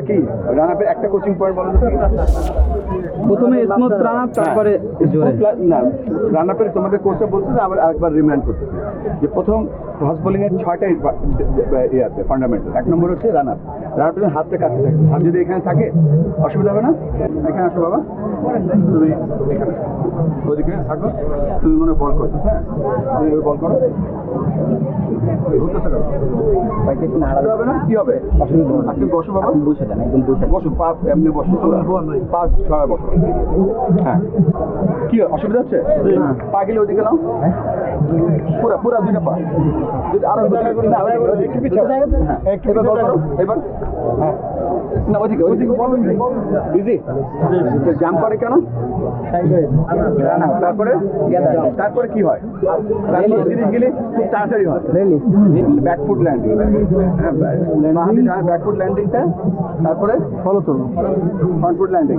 কি? রান আপের একটা কোচিং পয়েন্ট বলো তো প্রথমে স্মুথ রান আপ তারপরে জোরে। না রান আপের তোমাদের কোচটা বলছে যে আবার আরেকবার রিমাইন্ড করতেছে। যে প্রথম ফাস্ট বোলিং এর ছয়টা ইয়ে আছে ফান্ডামেন্টাল এক নম্বর হচ্ছে রান আপ রান আপের হাতটা কাছে থাকে। হাত যদি এখানে থাকে অসুবিধা হবে না? এখানে আসো বাবা। তুমি এখানে ওদিকে থাকো। তুমি মনে বল করছ হ্যাঁ? তুমি বল করো। হবে না? কি হবে? অসুবিধা হবে না। তুমি বসো বাবা। বসে দেন একদম বসে বসো পা এমনি বসো। পা ছড়া বসো। হ্যাঁ। কি অসুবিধা হচ্ছে? পা গেলে ওদিকে নাও। পুরা পুরা দুইটা পা। যদি আরও একটু ওদিকে- ওদিকে পিছাও। হ্যাঁ, এবার না ওদিকে ওদিকে বল বিজি? জাম্প করে কেন? তারপরে তারপরে কি হয়? তারপরে জিনিস গেলে খুব তাড়াতাড়ি হয়। ব্যাকফুট ল্যান্ডিং ব্যাকফুট ল্যান্ডিংটা তারপরে follow through front foot landing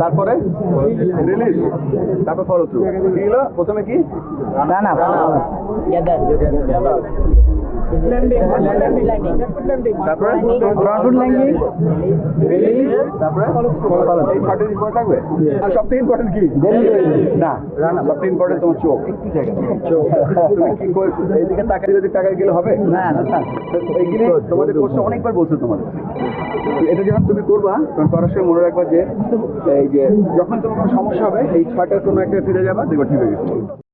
তারপরে রিলিজ তারপর ফলো থ্রু কি হলো? প্রথমে কি? রান আপ তারপরে? ফ্রন্ট ফুট ল্যান্ডিং রিলিজ তারপরে এই ছয়টা ইম্পর্টেন্ট থাকবে আর সবথেকে ইম্পর্টেন্ট কি না সবথেকে ইম্পর্টেন্ট তোমার চোখ একটু জায়গা চোখ তুমি কি করে এইদিকে তাকাই যদি তাকাই গেলে হবে না অনেকবার বলছো তোমাদের এটা যখন তুমি করবা তখন সময় মনে রাখবা যে এই যে, যখন তোমার কোনো সমস্যা হবে, এই ছয়টার কোনো একটা ফিরে যাবা, দেখবা ঠিক হয়ে গেছে।